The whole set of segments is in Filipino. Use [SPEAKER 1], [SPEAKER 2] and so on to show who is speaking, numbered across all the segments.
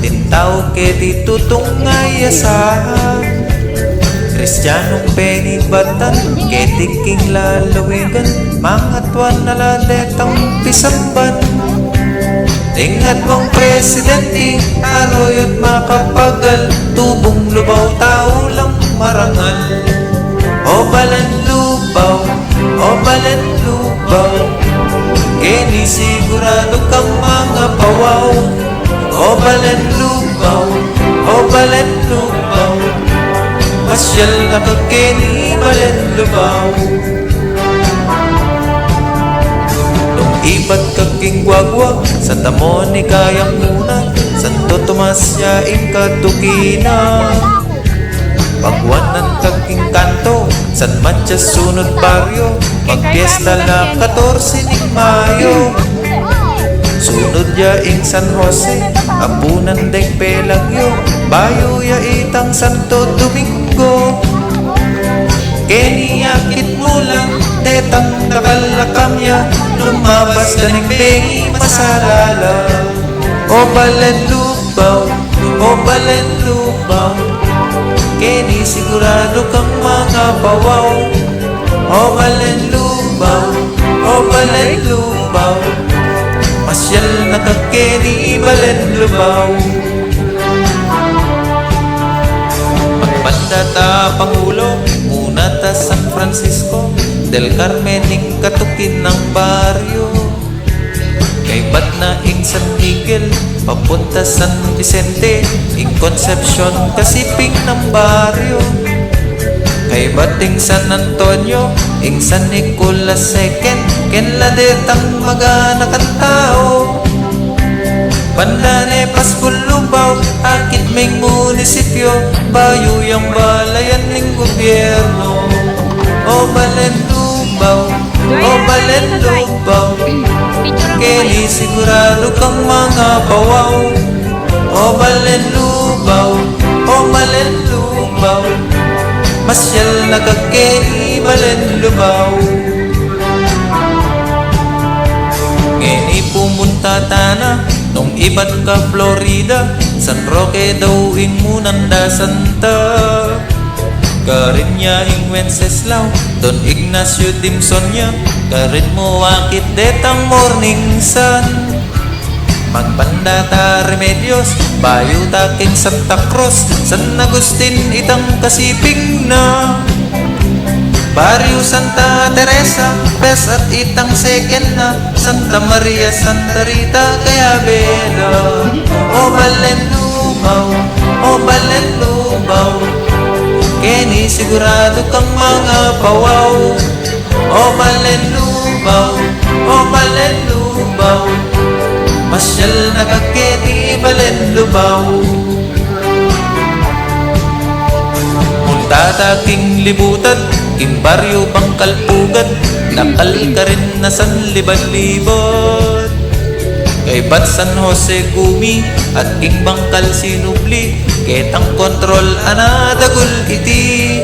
[SPEAKER 1] Tintaw ke di tutungay asahan Kristyanong penibatan Ketiking lalawigan Mga tuwan na ladetang pisamban. Tingat mong presidente Aroyot makapagal Tubong lubaw tao lang marangal. O balan lubaw O balan lubaw Kini sigurado kang mga pawaw O balan lubaw O balan lubaw Masyal na kakini balan lubaw Nung ibat kaking gwagwag Sa tamo ni kayang muna Santo Tomas yaing katukina Pagwanan kaking kanto San Matias sunod baryo Magpiesta la 14 ning Mayo Sunod ya ing San Jose Apunan deng Pelagyo Bayo ya itang Santo Domingo. Keniyakit mo lang Tetang nakalakam ya Lumabas ka ng bengi masalala O balen lubaw O balen lubaw Keni sigurado kang mga bawaw. O balen lubaw O balen lubaw Masyal na kakeni balen lubaw Magbanda ta Pangulo Muna ta San Francisco Del Carmen ing katukin ng baryo. Kay ba't na ing San Miguel Papunta San Vicente Ing Concepcion kasiping ng baryo Kay bating San Antonio Ing San Nicolas II Ken ladetang maganakan tao. Bandane Paspulubaw Akit ming munisipyo Bayuyang balayan ning gobyerno. O balen lubaw O balen lubaw Keni sigurado kang mga bawaw. O balen lubaw O balen lubaw Masyal na kakeni balen lubaw Ngeni pumunta tana Nung ibat ka Florida. San Roque daw ing munanda santa. Karin niya ing Wenceslao Don Ignacio Dimson niya Karin mo akit detang morning sun Magbanda ta Remedios. Bayo ta king Santa Cruz. San Agustin itang kasiping na. Barrio Santa Teresa at itang second na. Santa Maria, Santa Rita, kaya Bela. O Balen Lubaw, O Balen Lubaw Kenny sigurado kang mga pawaw. O Balen Lubaw, O Balen Lubaw Masyal na kaketi Balen Lubaw. Muntada king libutan King baryo bangkal pugad Nakal ka rin na san libad-libad Kay Bat San Jose Gumi At king bangkal sinubli Ketang kontrol anadagul iti.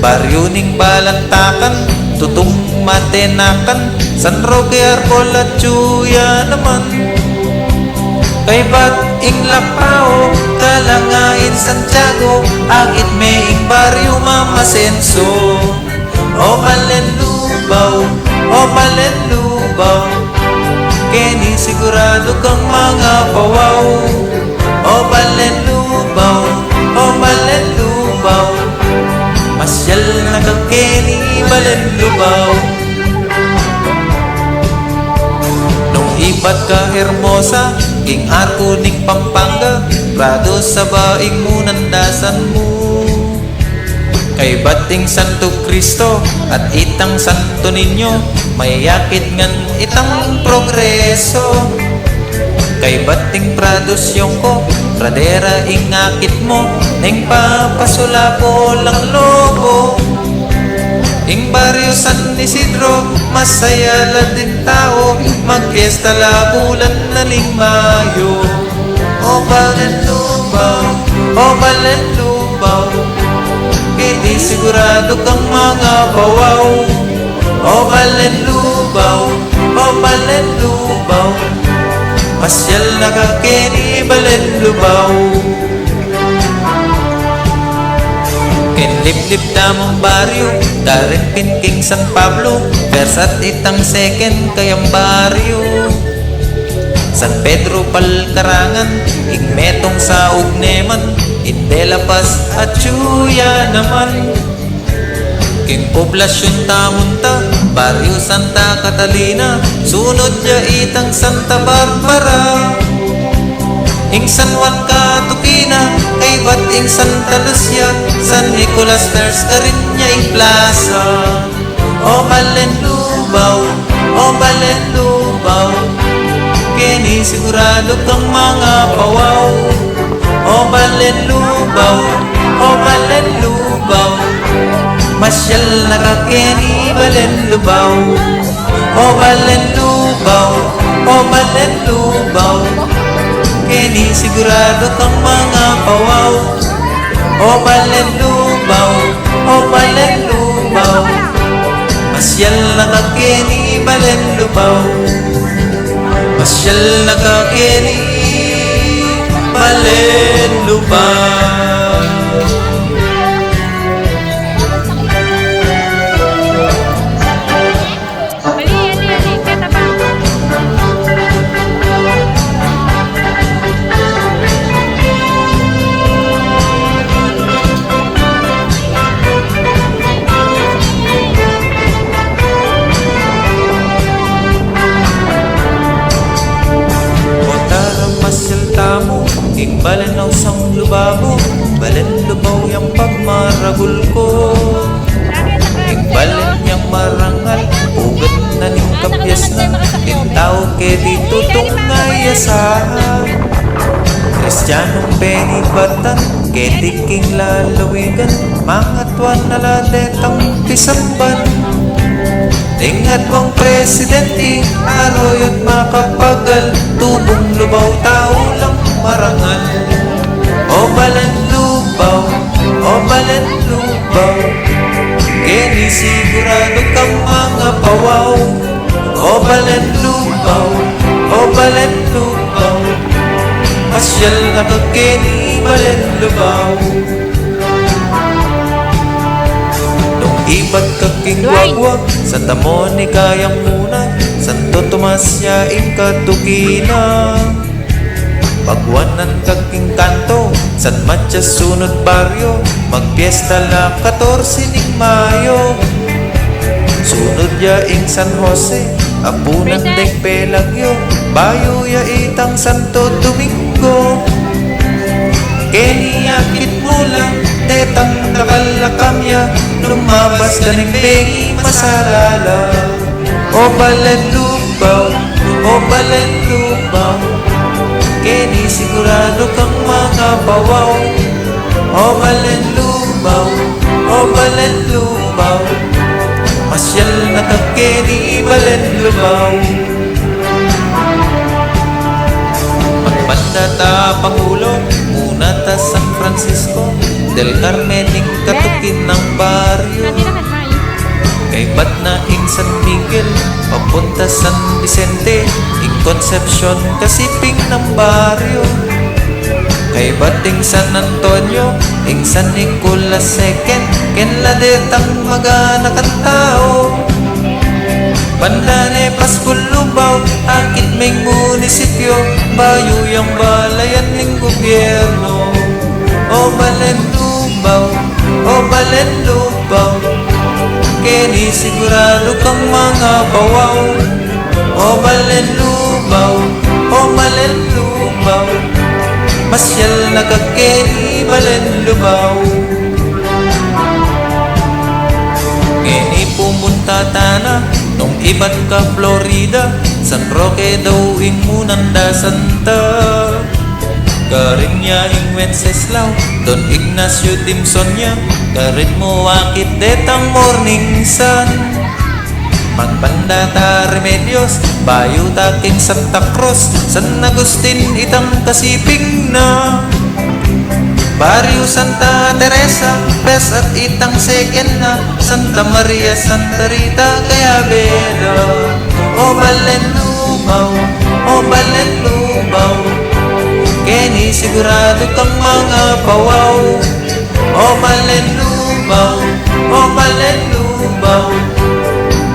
[SPEAKER 1] Baryo ning balantakan Tutung matenakan San Roque Arcol at Chuya naman. Kay bat ing lapao Kalangain Santiago Agit may ing baryo mamasenso O malenlubaw O malenlubaw Keni sigurado kang mga pawaw O malenlubaw O Na kang Keni malenlubaw Nung ibat ka hermosa King arko ning Pampanga Prado sa baing mo nandasan mo. Kay bating Santo Cristo At itang Santo Niño Mayakit ngan itang progreso Kay bating Prados yung ko Pradera ingakit mo Neng papasula ko lang lobo. Ing barrio San Isidro, masaya la din tao Magfiesta la bulan na ling Mayo. O balen lubaw, o balen lubaw Kay di sigurado kang mga bawaw. O balenlubaw, o balenlubaw Masyal na ka kini balenlubaw Kinliplip na mong baryo Darin pinking San Pablo Versat itang second kayang baryo. San Pedro Palkarangan Igmetong sa Ugneman Indela Paz at Chuya naman King poblasyon tamunta Baryo Santa Catalina Sunod ya itang Santa Barbara. Ing San Juan Catukina Kay bat ing Santa Lucia San Nicolas Nurse Carinya ing Plaza. O Balenlubaw O Balenlubaw Kini sigurado kang mga pawaw. O Balenlubaw O Masyal na ka kini Balenlubaw O Balenlubaw O Balenlubaw. Kini sigurado kang mga pawaw O Balenlubaw O Balenlubaw. Masyal na ka kini Balenlubaw Masyal na ka kini Balenlubaw penibatan Ketiking lalawigan Mga tuwan na ladetang pisamban Tingat mong presidente Aroyot makapagal Tubong lubaw tao lang marangal. O balan lubaw O balan lubaw Kini sigurado kang mga pawaw. O balan lubaw O balan lubaw Masyal na ka balan lubaw Nung ibat kaking wagwag Sa tamon ni kayang muna Santo Tomas ya katukina Pagwanan kaking kanto San Matias sunod baryo Magpiesta la 14 ning Mayo. Sunod ya ing San Jose Apunan deng Pelagyo Bayo ya itang Santo Domingo Keniyakit mula Tetang nakalakamya Lumabas ka ng bengi masalala. O balenlubaw O balenlubaw Keni sigurado kang mga bawaw O balenlubaw O balenlubaw Masyal na ka keni balenlubaw Magbanda ta Francisco Del Carmen ing katukin ng baryo. Kay ba't na ing San Miguel Papunta San Vicente Ing Concepcion kasiping ng baryo. Kay bating San Antonio Ing San Nicolas II Ken ladetang magana kan tao Bandane Paskulubaw Akit may munisipyo Bayo yung balayan ng gobyerno O Balenlubaw O Balenlubaw Keni sigurado kang mga bawaw. O Balenlubaw O Balenlubaw Masyal na ka Keni Balenlubaw Kini pumunta tana Nung ibat ka Florida San Roque daw ing munanda santa Karin niya ing Wenceslao Don Ignacio Dimsonya Karin mo akit detang morning sun. Magbanda ta Remedios Bayo ta king Santa Cruz San Agustin itang kasiping na. Barrio Santa Teresa, Pes at Itang Second na Santa Maria, Santa Rita, Cayabera O Balenlubaw, O Balenlubaw Kenny, sigurado kang mga pawaw O Balenlubaw, O Balenlubaw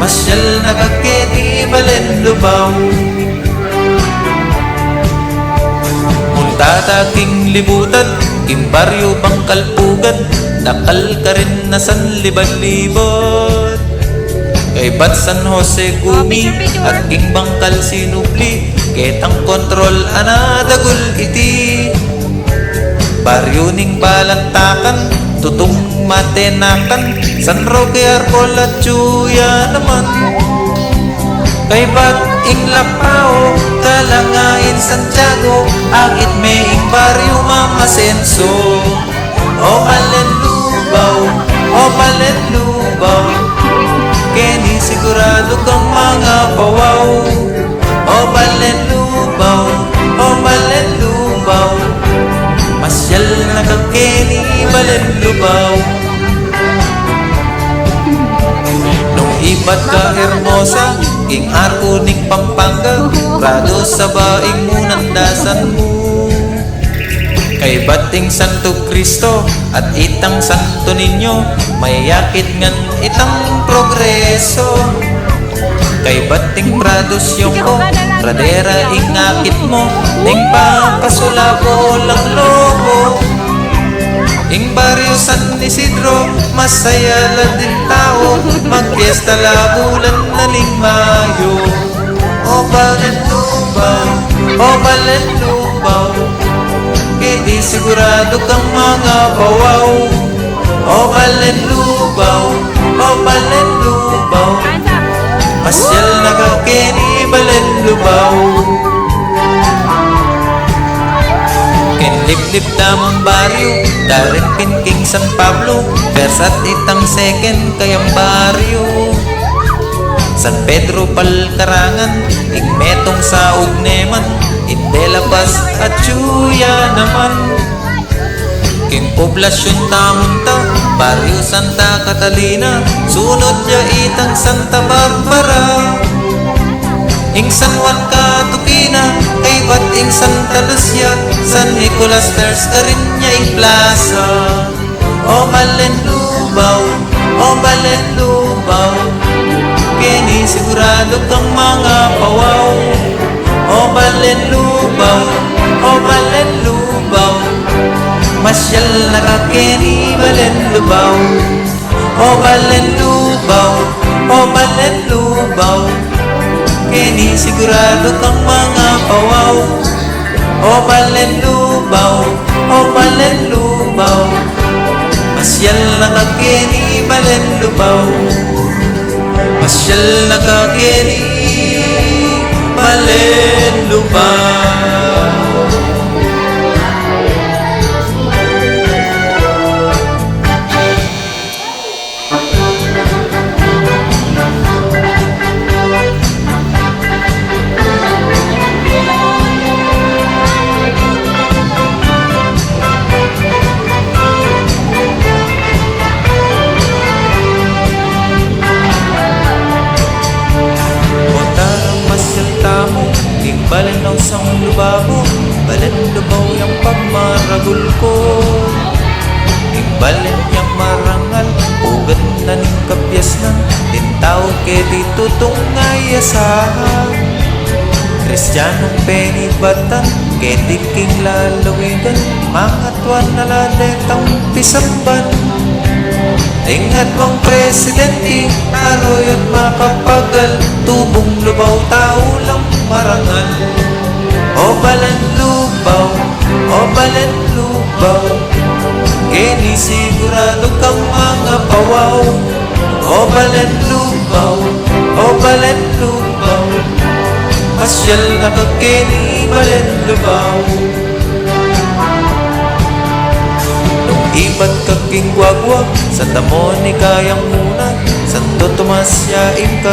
[SPEAKER 1] Masyal na ka Kenny, Balenlubaw Muntada king libutan, king baryo bang kalpugan, nakal ka rin na san liban-liban. Kay Bat San Jose Gumi
[SPEAKER 2] Oh,
[SPEAKER 1] at king bangkal sinubli, ketang kontrol anadagul iti. Baryo ning balantakan, tutong matenakan, San Roque Arcol at Chuya naman. Kay ba't ing lapao Talangain Santiago Akit may ing baryo mamasenso O malenlubaw O malenlubaw Kenny sigurado kang mga pawaw O malenlubaw O malenlubaw Masyal na kang Kenny malenlubaw Nung ibat ka hermosa, king arko ning Pampanga, Prado sa baing mo nandasan mo. Kay bating Santo Kristo at itang Santo Niño, may yakit ngan itang progreso. Kay bating Prados yung ko, pradera ingakit mo, ning papasulabo lang lobo. Ing barrio San Isidro, masaya lang din tao. Magpiesta la bulan na lingmayo O Balenlubaw, o Balenlubaw Hindi sigurado kang mga pawaw O Balenlubaw, o Balenlubaw
[SPEAKER 2] Hands up.
[SPEAKER 1] Masyal na ka kini Balenlubaw Kinliplip tamang baryo Darin pinking San Pablo. Versat itang second kayang baryo. San Pedro Palkarangan Igmetong sa Ugneman Indelapas at Chuya naman King poblasyon tamunta Barrio Santa Catalina Sunod ya itang Santa Barbara. Ing San Juan Catukina Kay ba't ing Santa Lucia San Nicolas Terce Carinya ing Plaza. O Malenlubaw O Malenlubaw Kenny sigurado kang mga pawaw O Malenlubaw Kenny Malenlubaw O Malenlubaw O Malenlubaw Kenny, sigurado kang mga pawaw. O malenlubaw, o malenlubaw Masyal na ka Kenny, malenlubaw Masyal na ka Kenny, malenlubaw Balanaw sang lubabo Balan lubaw yung pagmaragul ko. Balan yung marangal Ugat na ning kapyas na Tintaw ke dito tungay asahan. Kristyanong penibatan Kedi king lalawigan Mga tuwan na ladetang pisamban. Ingat mong presidente, aroy at makapagal Tubong lubaw, tao lang marangal O balan lubaw, o balan lubaw Kini sigurado kang mga pawaw O balan lubaw, o balan lubaw Masyal na kakini balan lubaw Nung ibat kaking gwagwa Sa damo ni kayang muna Santo Tomas ya ing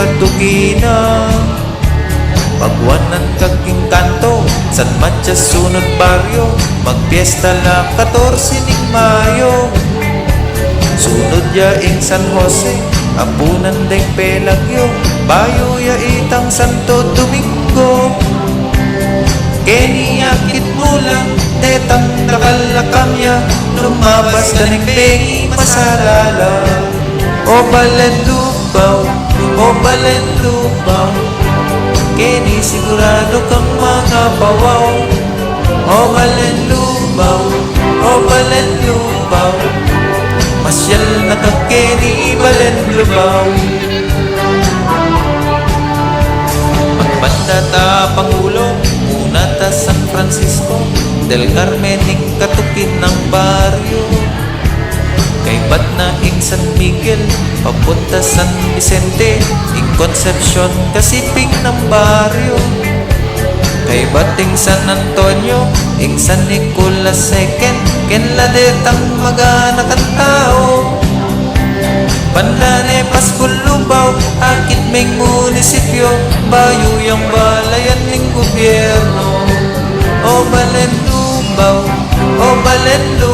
[SPEAKER 1] kadugina Pagwanan kaging kanto San Matias sunod baryo Magpiesta la 14 ning Mayo. Sunod ya ing San Jose Apunan deng Pelagyo Bayo ya itang Santo Domingo. Keni akit mula Tetang nakalakamya Lumabas ka ng pengi masalala O balen lubaw O balen Keni sigurado kang mga bawaw O balen lubaw O balen lubaw Masyal na kakeni balen lubaw Magbanda ta Pangulo Muna ta San Francisco. Del Carmen katukin ng baryo Kay ba't na ing San Miguel Papunta San Vicente Ing Concepcion kasiping ng baryo. Kay bating San Antonio Ing San Nicolas II Ken ladetang magana kan tao Panlane Paskulubaw Akit ming munisipyo Bayuyang balayan ning gobyerno. O Balenlubaw O Balenlubaw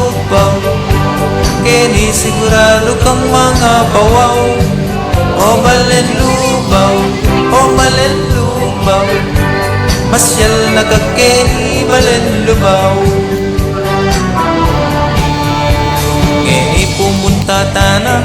[SPEAKER 1] Kini sigurado kang mga bawaw. O Balenlubaw O Balenlubaw Masyal na kakeni Balenlubaw Ngeni pumunta tana